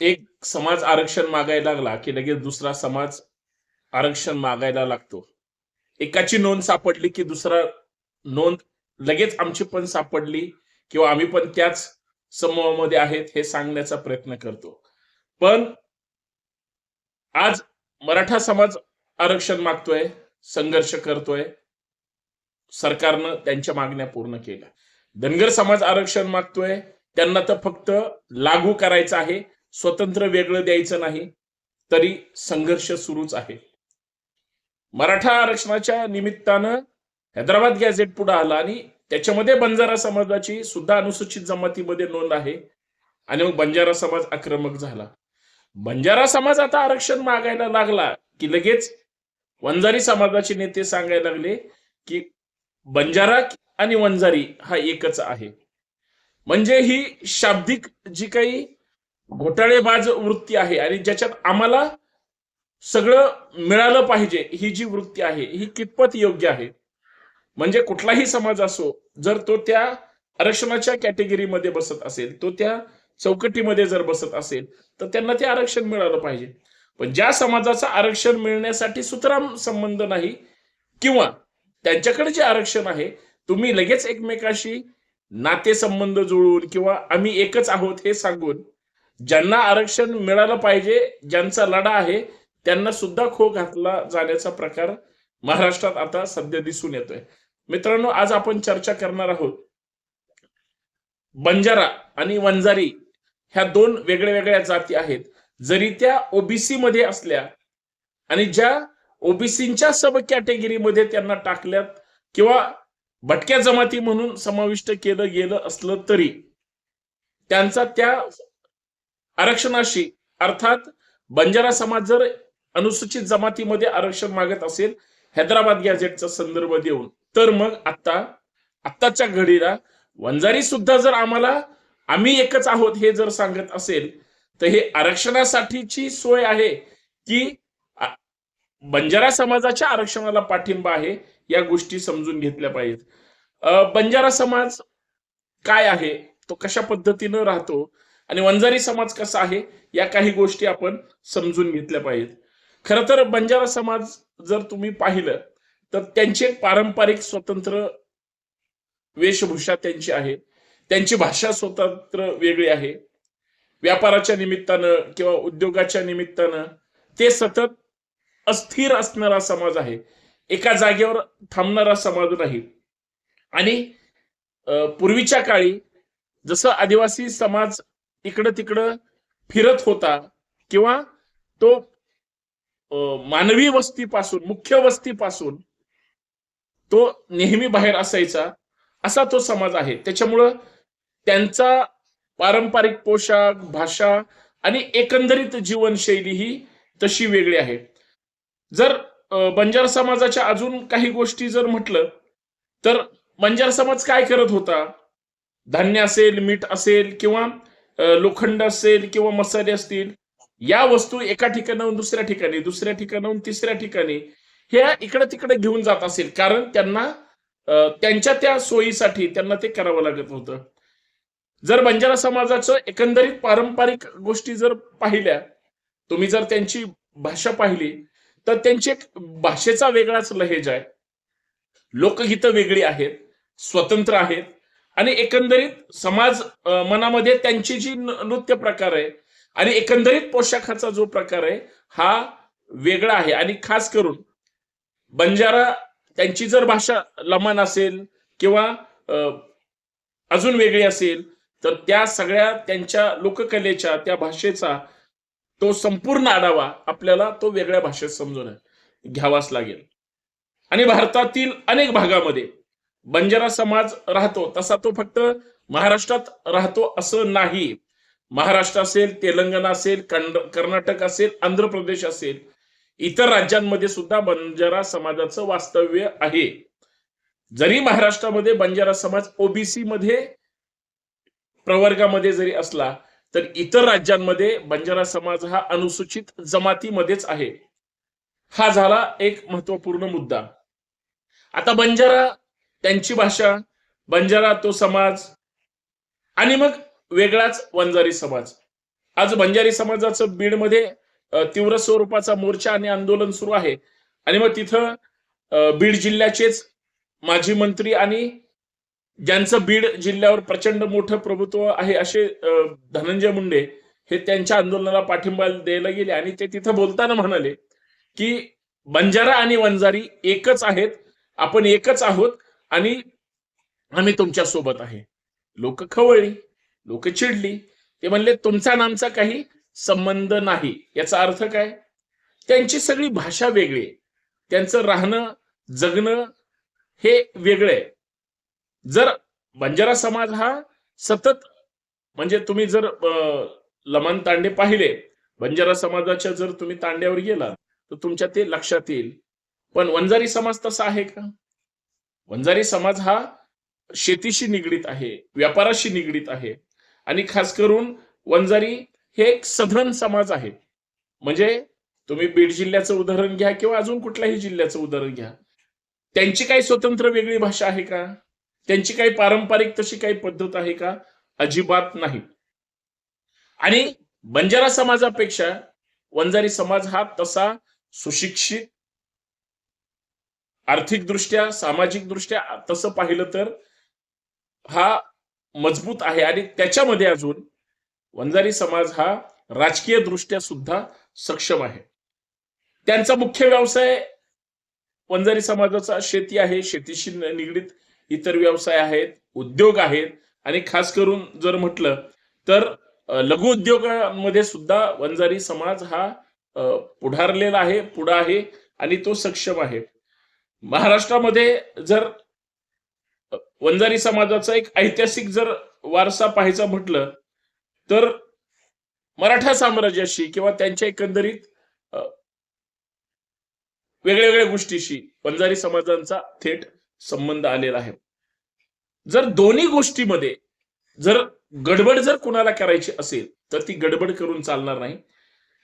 एक समाज आरक्षण मागायला लागला की लगेच दुसरा समाज आरक्षण मागायला लागतो. एकाची नोंद सापडली की दुसरा नोंद लगेच आमची पण सापडली किंवा आम्ही पण त्याच समूहामध्ये आहेत हे सांगण्याचा प्रयत्न करतो. पण आज मराठा समाज आरक्षण मागतोय संघर्ष करतोय सरकारनं त्यांच्या मागण्या पूर्ण केल्या. धनगर समाज आरक्षण मागतोय त्यांना तर फक्त लागू करायचं आहे. स्वतंत्र वेगळं द्यायचं नाही तरी संघर्ष सुरूच आहे. मराठा आरक्षणाच्या निमित्तानं हैदराबाद गॅझेट पुढे आला आणि त्याच्यामध्ये बंजारा समाजाची सुद्धा अनुसूचित जमातीमध्ये नोंद आहे आणि मग बंजारा समाज आक्रमक झाला. बंजारा समाज आता आरक्षण मागायला लागला की लगेच वंजारी समाजाचे नेते सांगायला लागले की बंजारा आणि वंजारी हा एकच आहे. म्हणजे ही शाब्दिक जी काही घोटाळेबाज वृत्ती आहे आणि ज्याच्यात आम्हाला सगळं मिळालं पाहिजे ही जी वृत्ती आहे ही कितपत योग्य आहे? म्हणजे कुठलाही समाज असो जर तो त्या आरक्षणाच्या कॅटेगरीमध्ये बसत असेल तो त्या चौकटीमध्ये जर बसत असेल तर त्यांना ते आरक्षण मिळालं पाहिजे. पण ज्या समाजाचं आरक्षण मिळण्यासाठी सुतराम संबंध नाही किंवा त्यांच्याकडे जे आरक्षण आहे तुम्ही लगेच एकमेकाशी नातेसंबंध जुळवून किंवा आम्ही एकच आहोत हे सांगून ज्यांना आरक्षण मिळालं पाहिजे ज्यांचा लढा आहे त्यांना सुद्धा खो घातला जाण्याचा प्रकार महाराष्ट्रात आता सध्या दिसून येतोय. मित्रांनो आज आपण चर्चा करणार आहोत बंजारा आणि वंजारी ह्या दोन वेगळ्या वेगळ्या जाती आहेत. जरी त्या ओबीसी मध्ये असल्या आणि ज्या ओबीसीच्या सब कॅटेगरीमध्ये त्यांना टाकल्यात किंवा भटक्या जमाती म्हणून समाविष्ट केलं गेलं असलं तरी त्यांचा त्या आरक्षणाशी अर्थात बंजारा समाज जर अनुसूचित जमातीमध्ये आरक्षण मागत असेल हैदराबाद गॅझेटचा संदर्भ देऊन तर मग आता आत्ताच्या घडीला वंजारी सुद्धा जर आम्हाला आम्ही एकच आहोत हे जर सांगत असेल तर हे आरक्षणासाठीची सोय आहे की बंजारा समाजाच्या आरक्षणाला पाठिंबा आहे या गोष्टी समजून घेतल्या पाहिजेत. बंजारा समाज काय आहे? तो कशा पद्धतीनं राहतो? आणि वंजारी समाज कसा आहे या काही गोष्टी आपण समजून घेतल्या पाहिजेत. खर तर बंजारा समाज जर तुम्ही पाहिलं तर त्यांची एक पारंपरिक स्वतंत्र वेशभूषा त्यांची आहे. त्यांची भाषा स्वतंत्र वेगळी आहे. व्यापाराच्या निमित्तानं किंवा उद्योगाच्या निमित्तानं ते सतत अस्थिर असणारा समाज आहे. एका जागेवर थांबणारा समाज नाही. आणि पूर्वीच्या काळी जसं आदिवासी समाज इकडं तिकडं फिरत होता किंवा तो मानवी वस्तीपासून मुख्य वस्तीपासून तो नेहमी बाहेर असायचा. असा तो समाज आहे. त्याच्यामुळं त्यांचा पारंपरिक पोशाख भाषा आणि एकंदरीत जीवनशैली ही तशी वेगळी आहे. जर बंजार समाजाच्या अजून काही गोष्टी जर म्हटलं तर बंजार समाज काय करत होता? धान्य असेल मीठ असेल किंवा लोखंड असेल किंवा मसाले असतील या वस्तू एका ठिकाणाहून दुसऱ्या ठिकाणी दुसऱ्या ठिकाणाहून तिसऱ्या ठिकाणी ह्या इकडे तिकडे घेऊन जात असेल. कारण त्यांना त्यांच्या त्या सोयीसाठी त्यांना ते करावं लागत होतं जर बंजारा समाजाचं एकंदरीत पारंपरिक गोष्टी जर पाहिल्या तुम्ही जर त्यांची भाषा पाहिली तर त्यांची एक भाषेचा वेगळाच लहेज आहे. लोकगीतं वेगळी आहेत स्वतंत्र आहेत आणि एकंदरीत समाज मनामध्ये त्यांची जी न- नृत्य प्रकार आहे आणि एकंदरीत पोशाखाचा जो प्रकार आहे हा वेगळा आहे. आणि खास करून बंजारा त्यांची जर भाषा लमान असेल किंवा अं, अजून वेगळी असेल तर त्या सगळ्या त्यांच्या लोककलेच्या त्या भाषेचा तो संपूर्ण आढावा आपल्याला तो वेगळ्या भाषेत समजून घ्यावाच लागेल. आणि भारतातील अनेक भागामध्ये बंजारा समाज राहतो तसा तो फक्त महाराष्ट्रात राहतो असं नाही. महाराष्ट्र असेल तेलंगणा असेल कर्नाटक असेल आंध्र प्रदेश असेल इतर राज्यांमध्ये सुद्धा बंजारा समाजाचं वास्तव्य आहे. जरी महाराष्ट्रामध्ये बंजारा समाज ओबीसी मध्ये प्रवर्गामध्ये जरी असला तर इतर राज्यांमध्ये बंजारा समाज हा अनुसूचित जमातीमध्येच आहे. हा झाला एक महत्त्वपूर्ण मुद्दा. आता बंजारा त्यांची भाषा बंजारा तो समाज आणि मग वेगळाच वंजारी समाज. आज बंजारी समाजाचं बीडमध्ये तीव्र स्वरूपाचा मोर्चा आणि आंदोलन सुरू आहे. आणि मग तिथं बीड जिल्ह्याचेच माजी मंत्री आणि ज्यांचं बीड जिल्ह्यावर प्रचंड मोठं प्रभुत्व आहे असे धनंजय मुंडे हे त्यांच्या आंदोलनाला पाठिंबा द्यायला गेले. आणि ते तिथं बोलताना म्हणाले की बंजारा आणि वंजारी एकच आहेत आपण एकच आहोत. आणि आम्ही तुमच्यासोबत आहे. लोक खवळली लोक चिडली. ते म्हणले तुमचा नामचा काही संबंध नाही. याचा अर्थ काय? त्यांची सगळी भाषा वेगळी त्यांचं राहणं जगणं हे वेगळं आहे. जर बंजारा समाज हा सतत म्हणजे तुम्ही जर अं, लमान तांडे पाहिले बंजारा समाजाच्या जर तुम्ही तांड्यावर गेला तर तुमच्या ते लक्षात येईल. पण वंजारी समाज तसा आहे का? वंजारी समाज हा शेतीशी निगडीत आहे व्यापाराशी निगडीत आहे. आणि खास करून वंजारी हे एक सधन समाज आहे. म्हणजे तुम्ही बीड जिल्ह्याचं उदाहरण घ्या किंवा अजून कुठल्याही जिल्ह्याचं उदाहरण घ्या. त्यांची काही स्वतंत्र वेगळी भाषा आहे का? त्यांची काही पारंपरिक तशी काही पद्धत आहे का? अजिबात नाही. आणि बंजारा समाजापेक्षा वंजारी समाज हा तसा सुशिक्षित आर्थिकदृष्ट्या सामाजिकदृष्ट्या तसं पाहिलं तर हा मजबूत आहे. आणि त्याच्यामध्ये अजून वंजारी समाज हा राजकीय दृष्ट्या सुद्धा सक्षम आहे. त्यांचा मुख्य व्यवसाय वंजारी समाजाचा शेती आहे. शेतीशी निगडीत इतर व्यवसाय आहेत उद्योग आहेत. आणि खास करून जर म्हटलं तर लघु उद्योगांमध्ये सुद्धा वंजारी समाज हा पुढारलेला आहे पुढा आहे आणि तो सक्षम आहे. महाराष्ट्रामध्ये जर वंजारी समाजाचा एक ऐतिहासिक जर वारसा पाहायचा म्हटलं तर मराठा साम्राज्याशी किंवा त्यांच्या एकंदरीत वेगळ्या वेगळ्या गोष्टीशी वंजारी समाजांचा थेट संबंध आलेला आहे. जर दोन्ही गोष्टीमध्ये जर गडबड जर कुणाला करायची असेल तर ती गडबड करून चालणार नाही.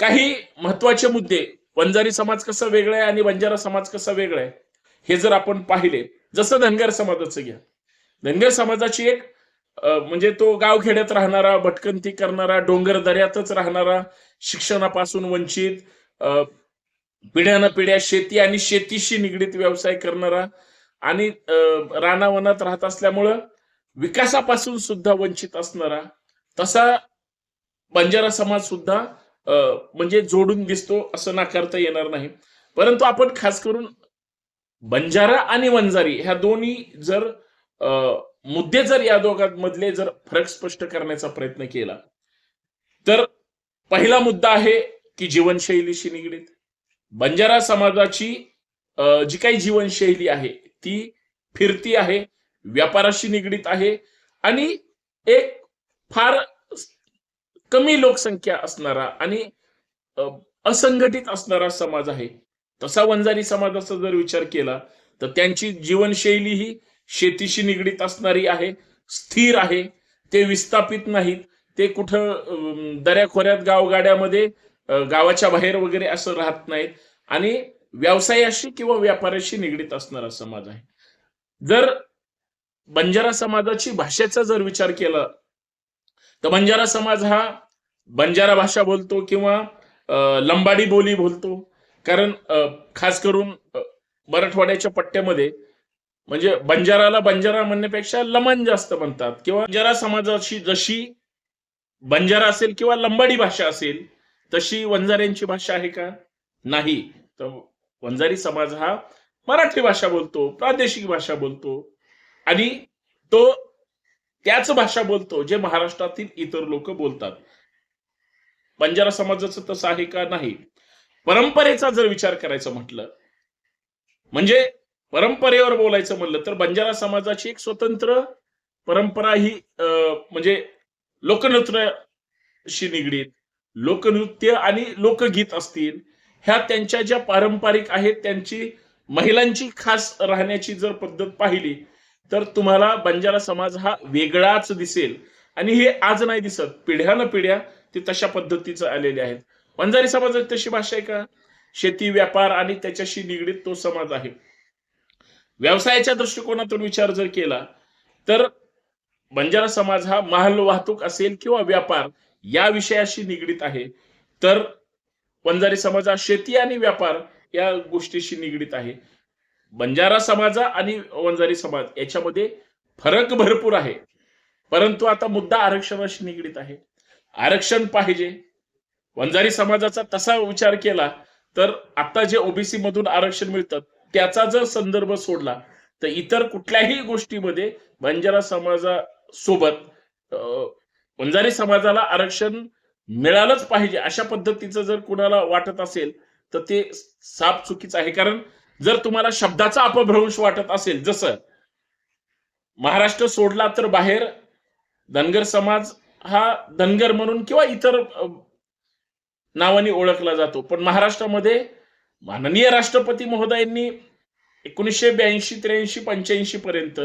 काही महत्त्वाचे मुद्दे वंजारी समाज कसा वेगळा आहे आणि बंजारा समाज कसा वेगळा आहे हे जर आपण पाहिले जसं धनगर समाजाचं घ्या. धनगर समाजाची एक म्हणजे तो गावखेड्यात राहणारा भटकंती करणारा डोंगर दऱ्यातच राहणारा शिक्षणापासून वंचित पिढ्यानं पिढ्या शेती आणि शेतीशी निगडीत व्यवसाय करणारा आणि रानावनात राहत असल्यामुळं विकासापासून सुद्धा वंचित असणारा तसा बंजारा समाज सुद्धा म्हणजे जोडून दिसतो असं नाकारता येणार नाही. परंतु आपण खास करून बंजारा आणि वंजारी ह्या दोन्ही जर मुद्दे जर या दोघांमधले जर फरक स्पष्ट करण्याचा प्रयत्न केला तर पहिला मुद्दा आहे की जीवनशैलीशी निगडीत बंजारा समाजाची जी काही जीवनशैली आहे ती फिरती आहे व्यापाराशी निगडीत आहे आणि एक फार कमी लोकसंख्या असणारा आणि असंघटित असणारा समाज आहे. तसा वंजारी समाजाचा जर विचार केला तर त्यांची जीवनशैली ही शेतीशी निगडीत असणारी आहे स्थिर आहे. ते विस्थापित नाहीत. ते कुठं दऱ्याखोऱ्यात गावगाड्यामध्ये गावाच्या बाहेर वगैरे असं राहत नाहीत. आणि व्यवसायाशी किंवा व्यापाराशी निगडीत असणारा समाज आहे. जर बंजारा समाजाची भाषेचा जर विचार केला तर बंजारा समाज हा बंजारा भाषा बोलतो किंवा लंबाडी बोली बोलतो. कारण खास करून मराठवाड्याच्या पट्ट्यामध्ये म्हणजे बंजाराला बंजारा म्हणण्यापेक्षा लमन जास्त म्हणतात. किंवा बंजारा समाजाची जशी बंजारा असेल किंवा लंबाडी भाषा असेल तशी वंजाऱ्यांची भाषा आहे का? नाही. तर वंजारी समाज हा मराठी भाषा बोलतो प्रादेशिक भाषा बोलतो. आणि तो त्याच भाषा बोलतो जे महाराष्ट्रातील इतर लोक बोलतात. बंजारा समाजाचं तसं आहे का? नाही. परंपरेचा जर विचार करायचा म्हटलं म्हणजे परंपरेवर बोलायचं म्हणलं तर बंजारा समाजाची एक स्वतंत्र परंपरा ही म्हणजे लोकनृत्याशी निगडीत लोकनृत्य आणि लोकगीत असतील ह्या त्यांच्या ज्या पारंपरिक आहेत त्यांची महिलांची खास राहण्याची जर पद्धत पाहिली तर तुम्हाला बंजारा समाज हा वेगळाच दिसेल. आणि हे आज नाही दिसत पिढ्यानं पिढ्या ते तशा पद्धतीचं आलेले आहेत. वंजारी समाजात तशी भाषा आहे का? शेती व्यापार आणि त्याच्याशी निगडीत तो समाज आहे. व्यवसायाच्या दृष्टिकोनातून विचार जर केला तर बंजारा समाज हा माल वाहतूक असेल किंवा व्यापार या विषयाशी निगडीत आहे तर वंजारी समाज हा शेती आणि व्यापार या गोष्टीशी निगडीत आहे. बंजारा समाजा आणि वंजारी समाज याच्यामध्ये फरक भरपूर आहे. परंतु आता मुद्दा आरक्षणाशी निगडीत आहे. आरक्षण पाहिजे. वंजारी समाजाचा तसा विचार केला तर आता जे ओबीसी मधून आरक्षण मिळतं त्याचा जर संदर्भ सोडला तर इतर कुठल्याही गोष्टीमध्ये बंजारा समाजासोबत अं, वंजारी समाजाला आरक्षण मिळालंच पाहिजे अशा पद्धतीचं जर कुणाला वाटत असेल तर ते साप चुकीचं आहे. कारण जर तुम्हाला शब्दाचा अपभ्रंश वाटत असेल जसं महाराष्ट्र सोडला तर बाहेर धनगर समाज हा धनगर म्हणून किंवा इतर नावाने ओळखला जातो. पण महाराष्ट्रामध्ये माननीय राष्ट्रपती महोदयांनी एकोणीसशे ब्याऐंशी त्र्याऐंशी पंच्याऐंशी पर्यंत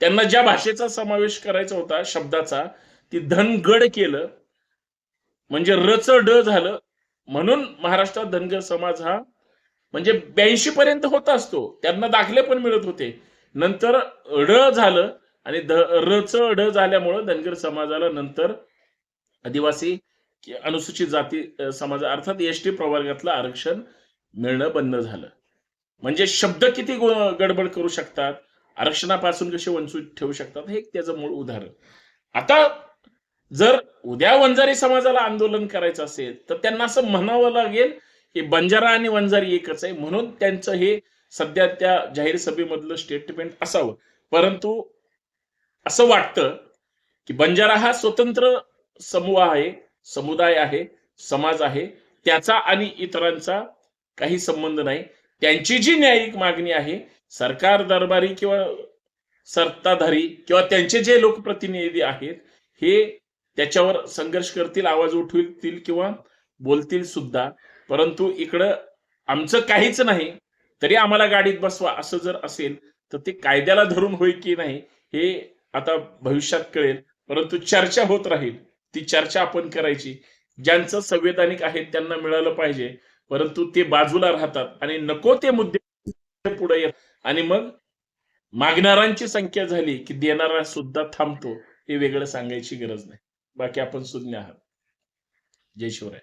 त्यांना ज्या भाषेचा समावेश करायचा होता शब्दाचा ती धनगड केलं. म्हणजे रच ड झालं. म्हणून महाराष्ट्रात धनगर समाज हा म्हणजे ब्याऐंशी पर्यंत होता असतो. त्यांना दाखले पण मिळत होते. नंतर ड झालं आणि ध रच ड झाल्यामुळं धनगर समाजाला नंतर आदिवासी की अनुसूचित जाती समाजा समाज अर्थात एस टी प्रवर्गातलं आरक्षण मिळणं बंद झालं. म्हणजे शब्द किती गडबड करू शकतात? आरक्षणापासून कसे वंचित ठेवू शकतात? हे त्याचं मूळ उदाहरण. आता जर उद्या वंजारी समाजाला आंदोलन करायचं असेल तर त्यांना असं म्हणावं लागेल की बंजारा आणि वंजारी एकच आहे. म्हणून त्यांचं हे सध्या त्या जाहीर सभेमधलं स्टेटमेंट असावं. परंतु असं वाटतं की बंजारा हा स्वतंत्र समूह आहे. समुदाय आहे समाज आहे त्याचा आणि इतरांचा काही संबंध नाही. त्यांची जी न्यायिक मागणी आहे सरकार दरबारी किंवा सत्ताधारी किंवा त्यांचे जे लोकप्रतिनिधी आहेत हे त्याच्यावर संघर्ष करतील आवाज उठवतील किंवा बोलतील सुद्धा. परंतु इकडं आमचं काहीच नाही तरी आम्हाला गाडीत बसवा असं जर असेल तर ते कायद्याला धरून होईल की नाही हे आता भविष्यात कळेल. परंतु चर्चा होत राहील. ती चर्चा आपण करायची. ज्यांचं संवैधानिक आहे त्यांना मिळालं पाहिजे. परंतु ते बाजूला राहतात आणि नको ते मुद्दे पुढे येत. आणि मग मागणाऱ्यांची संख्या झाली की देणारा सुद्धा थांबतो हे वेगळं सांगायची गरज नाही. बाकी आपण सुज्ञ आहात. जय शिवराय.